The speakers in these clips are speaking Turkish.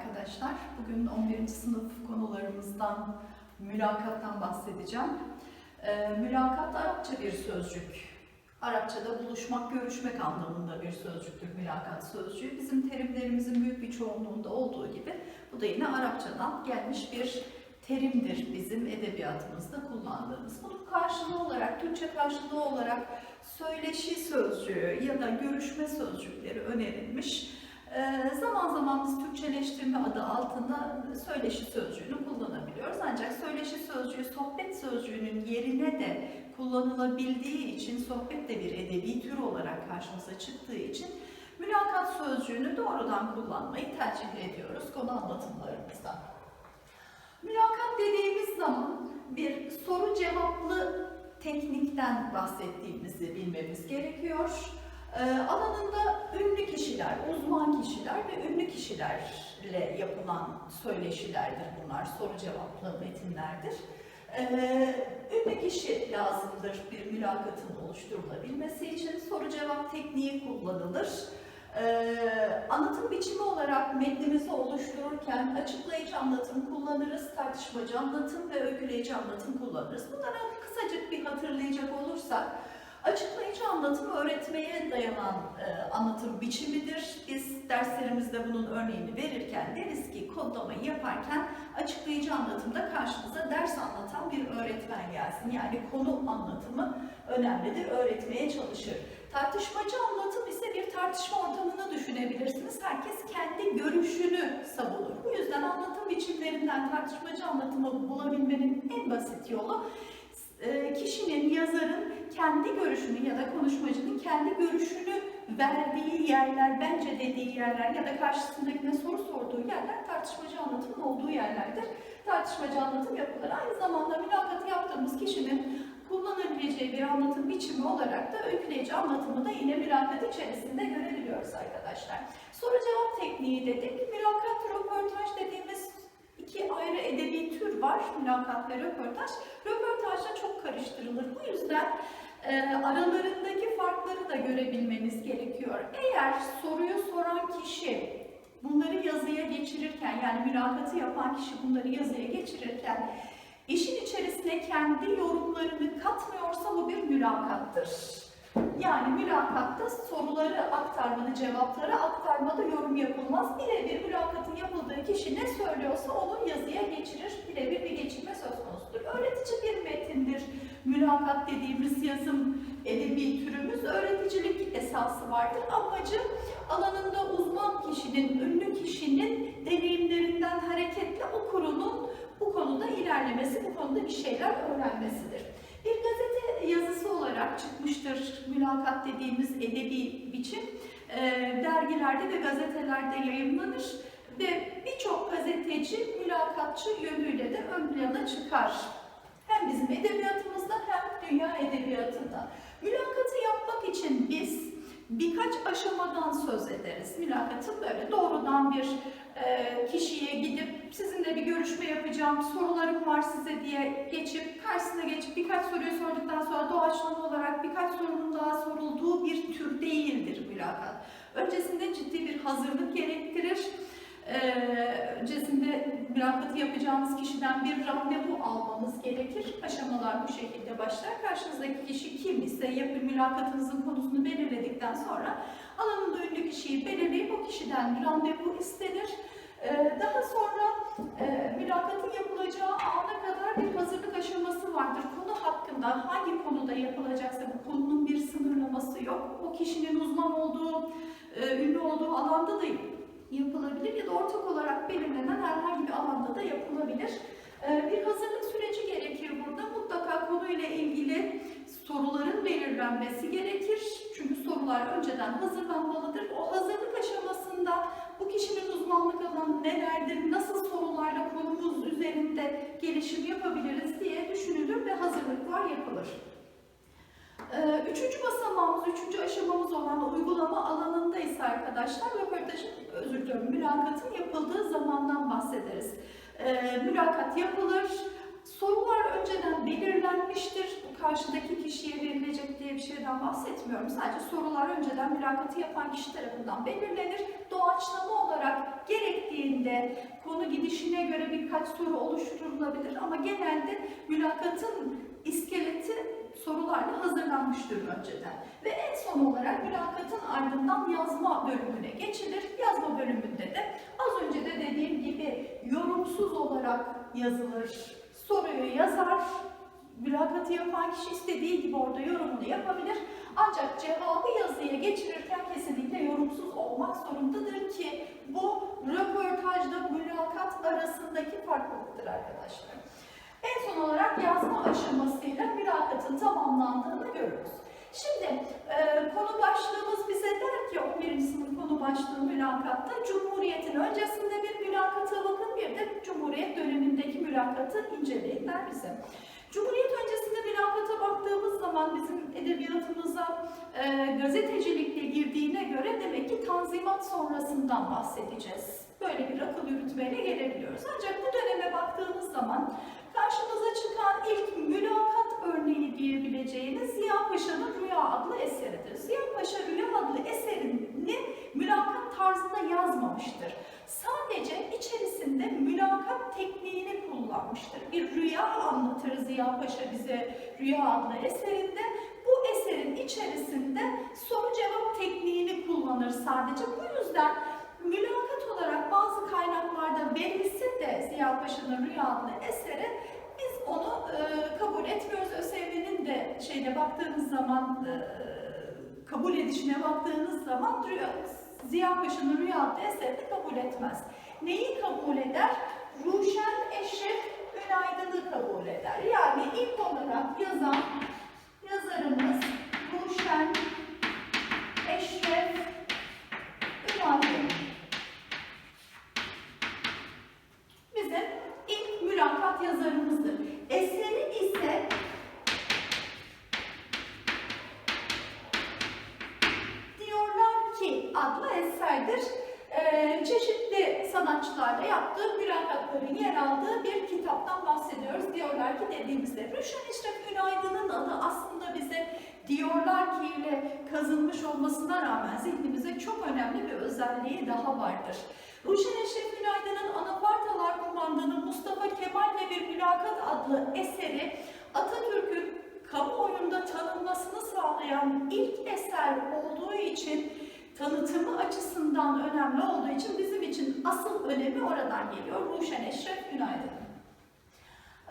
arkadaşlar. Bugün 11. sınıf konularımızdan, mülakattan bahsedeceğim. Ee, mülakat Arapça bir sözcük. Arapçada buluşmak, görüşmek anlamında bir sözcüktür mülakat sözcüğü. Bizim terimlerimizin büyük bir çoğunluğunda olduğu gibi bu da yine Arapçadan gelmiş bir terimdir bizim edebiyatımızda kullandığımız. Bunun karşılığı olarak, Türkçe karşılığı olarak söyleşi sözcüğü ya da görüşme sözcükleri önerilmiş. Ee, zaman zaman biz Türkçeleştirme adı altında söyleşi sözcüğünü kullanabiliyoruz. Ancak söyleşi sözcüğü sohbet sözcüğünün yerine de kullanılabildiği için sohbet de bir edebi tür olarak karşımıza çıktığı için mülakat sözcüğünü doğrudan kullanmayı tercih ediyoruz konu anlatımlarımızda. Mülakat dediğimiz zaman bir soru cevaplı teknikten bahsettiğimizi bilmemiz gerekiyor. Ee, alanında ünlü kişiler, uzman kişiler ve ünlü kişilerle yapılan söyleşilerdir bunlar, soru cevaplı metinlerdir. Ee, ünlü kişi lazımdır bir mülakatın oluşturulabilmesi için soru cevap tekniği kullanılır. Ee, anlatım biçimi olarak metnimizi oluştururken açıklayıcı anlatım kullanırız, tartışmacı anlatım ve öyküleyici anlatım kullanırız. Bunlara kısacık bir hatırlayacak olursak, açıklayıcı anlatım öğretmeye dayanan e, anlatım biçimidir. Biz derslerimizde bunun örneğini verirken deriz ki kodlamayı yaparken açıklayıcı anlatımda karşımıza ders anlatan bir öğretmen gelsin. Yani konu anlatımı önemlidir, öğretmeye çalışır. Tartışmacı anlatım ise bir tartışma ortamını düşünebilirsiniz. Herkes kendi görüşünü savunur. Bu yüzden anlatım biçimlerinden tartışmacı anlatımı bulabilmenin en basit yolu kişinin, yazarın kendi görüşünü ya da konuşmacının kendi görüşünü verdiği yerler, bence dediği yerler ya da karşısındakine soru sorduğu yerler tartışmacı anlatımın olduğu yerlerdir. Tartışmacı anlatım yapılır. Aynı zamanda mülakatı yaptığımız kişinin kullanabileceği bir anlatım biçimi olarak da öyküleyici anlatımı da yine mülakat içerisinde görebiliyoruz arkadaşlar. Soru cevap tekniği dedik. Mülakat, röportaj dediğimiz iki ayrı edebi tür var. Mülakat ve röportaj. Röportajda çok karıştırılır. Bu yüzden e, aralarındaki farkları da görebilmeniz gerekiyor. Eğer soruyu soran kişi bunları yazıya geçirirken yani mülakatı yapan kişi bunları yazıya geçirirken işin içerisine kendi yorumlarını katmıyorsa bu bir mülakattır. Yani mülakatta soruları aktarmalı, cevapları aktarmalı yorum yapılmaz. Birebir mülakatın yapıldığı kişi ne söylüyorsa onu yazıya geçirir. Birebir bir geçirme söz konusudur. Öğretici bir metindir. Mülakat dediğimiz yazım edebi türümüz öğreticilik esası vardır. Amacı alanında uzman kişinin, ünlü kişinin deneyimlerinden hareketle okurunun bu konuda ilerlemesi, bu konuda bir şeyler öğrenmesidir. Bir gazete yazısı olarak çıkmıştır mülakat dediğimiz edebi biçim. E, dergilerde ve gazetelerde yayınlanır ve birçok gazeteci mülakatçı yönüyle de ön plana çıkar. Hem bizim edebiyatımızda hem dünya edebiyatında. Mülakatı yapmak için biz birkaç aşamadan söz ederiz. Mülakatın böyle doğrudan bir e, kişiye gidip sizinle bir görüşme yapacağım, sorularım var size diye geçip karşısına geçip birkaç soruyu sorduktan sonra doğaçlama olarak birkaç sorunun daha sorulduğu bir tür değildir mülakat. Öncesinde ciddi bir hazırlık gerektirir. Ee, öncesinde mülakatı yapacağımız kişiden bir randevu almamız gerekir. Aşamalar bu şekilde başlar. Karşınızdaki kişi kim ise yapı mülakatınızın konusunu belirledikten sonra alanında ünlü kişiyi belirleyip o kişiden randevu istenir. Ee, daha sonra e, mülakatın yapılacağı ana kadar bir hazırlık aşaması vardır. Konu hakkında hangi konuda yapılacaksa bu konunun bir sınırlaması yok. O kişinin uzman olduğu, e, ünlü olduğu alanda da yapılabilir ya da ortak olarak belirlenen herhangi bir alanda da yapılabilir. Ee, bir hazırlık süreci gerekir burada. Mutlaka konuyla ilgili soruların belirlenmesi gerekir. Çünkü sorular önceden hazırlanmalıdır. O hazırlık aşamasında bu kişinin uzmanlık alanı nelerdir, nasıl sorularla konumuz üzerinde gelişim yapabiliriz diye düşünülür ve hazırlıklar yapılır. Ee, Üçüncü basamağımız, üçüncü aşamamız olan uygulama alanında ise arkadaşlar röportajın, özür diliyorum, mülakatın yapıldığı zamandan bahsederiz. Ee, mülakat yapılır, sorular önceden belirlenmiştir. Karşıdaki kişiye verilecek diye bir şeyden bahsetmiyorum. Sadece sorular önceden mülakatı yapan kişi tarafından belirlenir. Doğaçlama olarak gerektiğinde konu gidişine göre birkaç soru oluşturulabilir ama genelde mülakatın iskeleti sorularla hazırlanmıştır önceden. Ve en son olarak mülakatın ardından yazma bölümüne geçilir. Yazma bölümünde de az önce de dediğim gibi yorumsuz olarak yazılır. Soruyu yazar, mülakatı yapan kişi istediği gibi orada yorumunu yapabilir. Ancak cevabı yazıya geçirirken kesinlikle yorumsuz olmak zorundadır ki bu röportajla mülakat arasındaki farklılıktır arkadaşlar. En son olarak yazma aşamasıyla mülakatın tamamlandığını görürüz. Şimdi e, konu başlığımız bize der ki 11. sınıf konu başlığı mülakatta Cumhuriyet'in öncesinde bir mülakata bakın bir de Cumhuriyet dönemindeki mülakatı inceleyin der bize. Cumhuriyet öncesinde mülakata baktığımız zaman bizim edebiyatımıza e, gazetecilikle girdiğine göre demek ki tanzimat sonrasından bahsedeceğiz. Böyle bir akıl yürütmeyle gelebiliyoruz. Ancak bu döneme baktığımız zaman karşımıza çıkan ilk mülakat örneği diyebileceğimiz Ziya Paşa'nın Rüya adlı eseridir. Ziya Paşa Rüya adlı eserini mülakat tarzında yazmamıştır. Sadece içerisinde mülakat tekniğini kullanmıştır. Bir rüya anlatır Ziya Paşa bize Rüya adlı eserinde. Bu eserin içerisinde soru cevap tekniğini kullanır sadece. Bu yüzden mülakat olarak bazı kaynaklarda verilse de Ziya Paşa'nın Rüya adlı eseri biz onu e, kabul etmiyoruz. ÖSYM'nin de şeyde baktığımız zaman e, kabul edişine baktığınız zaman Rüya, Ziya Paşa'nın Rüya eserini kabul etmez. Neyi kabul eder? Ruşen Eşref Günaydın'ı kabul eder. Yani ilk olarak yazan yazarımız Ruşen Eşref Günaydın. Bizim ilk mülakat yazarımızdır. Eseri ise diyorlar ki adlı eserdir. Ee, çeşitli sanatçılarla yaptığı mülakatların yer aldığı bir kitaptan bahsediyoruz. Diyorlar ki dediğimizde Rüşen İşref Günaydın'ın adı aslında bize diyorlar ki ile kazınmış olmasına rağmen zihnimize çok önemli bir özelliği daha vardır. Ruşen Eşref Günaydın'ın Anafartalar Kumandanı Mustafa Kemal ve bir Mülakat adlı eseri Atatürk'ün kamuoyunda tanınmasını sağlayan ilk eser olduğu için tanıtımı açısından önemli olduğu için bizim için asıl önemi oradan geliyor. Ruşen Eşref Günaydın.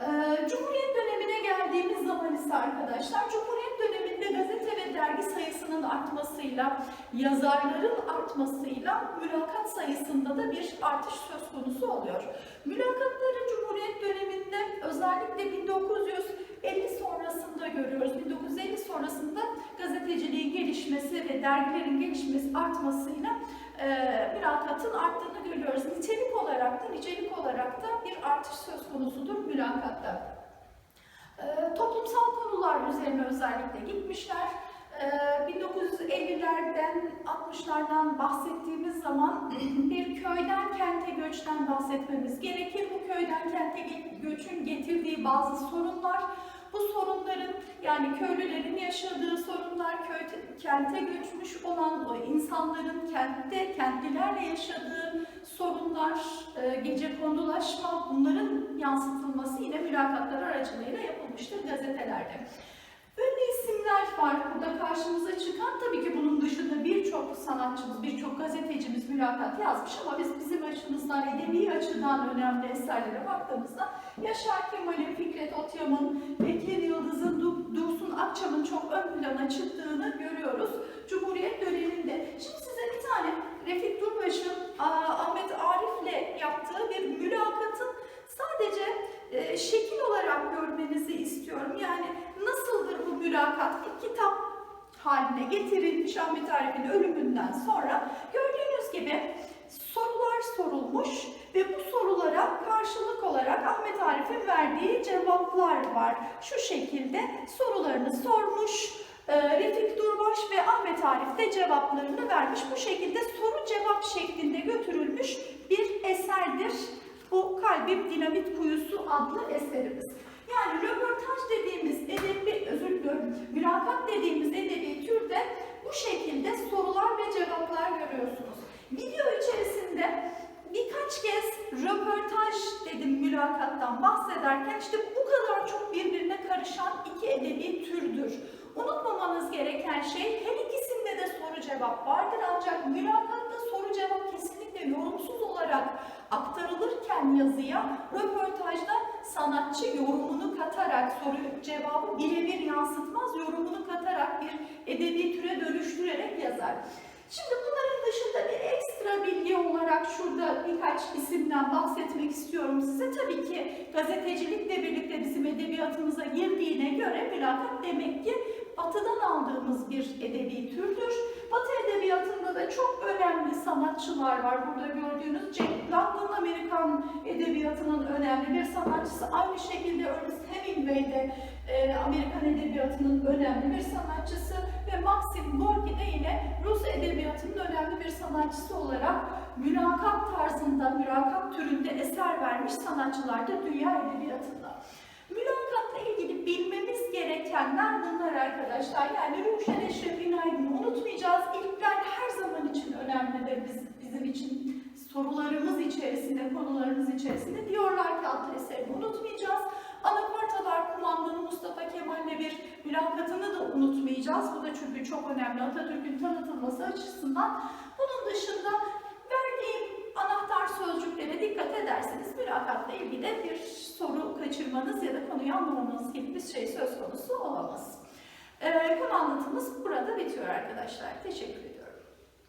Ee, Cumhuriyet dönemine geldiğimiz zaman ise arkadaşlar, Cumhuriyet döneminde gazete ve dergi sayısının artmasıyla, yazarların artmasıyla mülakat sayısında da bir artış söz konusu oluyor. Mülakatları Cumhuriyet döneminde özellikle 1950 sonrasında görüyoruz. 1950 sonrasında gazeteciliğin gelişmesi ve dergilerin gelişmesi artmasıyla e, mülakatın arttığını görüyoruz. Nitelik olarak da, nicelik olarak da bir artış söz konusudur mülakatta. E, toplumsal konular üzerine özellikle gitmişler. E, 1950'lerden, 60'lardan bahsettiğimiz zaman bir köyden kente göçten bahsetmemiz gerekir. Bu köyden kente göçün getirdiği bazı sorunlar, bu sorunların yani köylülerin yaşadığı sorunlar, köy, kente göçmüş olan o insanların kentte, kentlilerle yaşadığı sorunlar, e, gece kondulaşma bunların yansıtılması yine mülakatlar aracılığıyla yapılmıştır gazetelerde. İsimler var burada karşımıza çıkan. Tabii ki bunun dışında birçok sanatçımız, birçok gazetecimiz mülakat yazmış ama biz bizim açımızdan, edebi açıdan önemli eserlere baktığımızda Yaşar Kemal'in, Fikret Otyam'ın, Bekir Yıldız'ın, Du- Dursun Akçam'ın çok ön plana çıktığını görüyoruz Cumhuriyet döneminde. Şimdi size bir tane Refik Durbaş'ın Aa, Ahmet Arif'le yaptığı bir mülakatın sadece e, şekil olarak görmenizi istiyorum. Yani nasıldır bu mülakat? Bir kitap haline getirilmiş Ahmet Arif'in ölümünden sonra gördüğünüz gibi sorular sorulmuş ve bu sorulara karşılık olarak Ahmet Arif'in verdiği cevaplar var. Şu şekilde sorularını sormuş, e, Refik Durbaş ve Ahmet Arif de cevaplarını vermiş. Bu şekilde soru cevap şeklinde götürülmüş bir eserdir. Bu Kalbim Dinamit Kuyusu adlı eserimiz. Yani röportaj dediğimiz edebi, özür diliyorum, mülakat dediğimiz edebi türde bu şekilde sorular ve cevaplar görüyorsunuz. Video içerisinde birkaç kez röportaj dedim mülakattan bahsederken işte bu kadar çok birbirine karışan iki edebi türdür. Unutmamanız gereken şey her ikisinde de soru cevap vardır ancak mülakatta soru cevap kesinlikle yorumsuz olarak aktarılırken yazıya röportajda sanatçı yorumunu katarak soru cevabı birebir yansıtmaz yorumunu katarak bir edebi türe dönüştürerek yazar. Şimdi bunların dışında bir ekstra bilgi olarak şurada birkaç isimden bahsetmek istiyorum size. Tabii ki gazetecilikle birlikte bizim edebiyatımıza girdiğine göre mülakat demek ki batıdan aldığımız bir edebi türdür. Batı edebiyatında da çok önemli sanatçılar var. Burada gördüğünüz Jack London Amerikan edebiyatının önemli bir sanatçısı. Aynı şekilde Ernest Hemingway de e, Amerikan edebiyatının önemli bir sanatçısı ve Maxim Gorki de yine Rus edebiyatının önemli bir sanatçısı olarak mülakat tarzında, mülakat türünde eser vermiş sanatçılar da dünya edebiyatında. Mülakatla ilgili bilmemiz gerekenler bunlar arkadaşlar. Yani Ruşen Eşref İnaydın'ı unutmayacağız. İlkler her zaman için önemlidir biz, bizim için. Sorularımız içerisinde, konularımız içerisinde diyorlar ki adlı eserini unutmayacağız. Anafartalar kumandanı Mustafa Kemal'le bir mülakatını da unutmayacağız. Bu da çünkü çok önemli Atatürk'ün tanıtılması açısından. Bunun dışında ederseniz mülakatla ilgili de bir soru kaçırmanız ya da konuyu anlamamanız gibi bir şey söz konusu olamaz. Ee, konu anlatımız burada bitiyor arkadaşlar. Teşekkür ederim.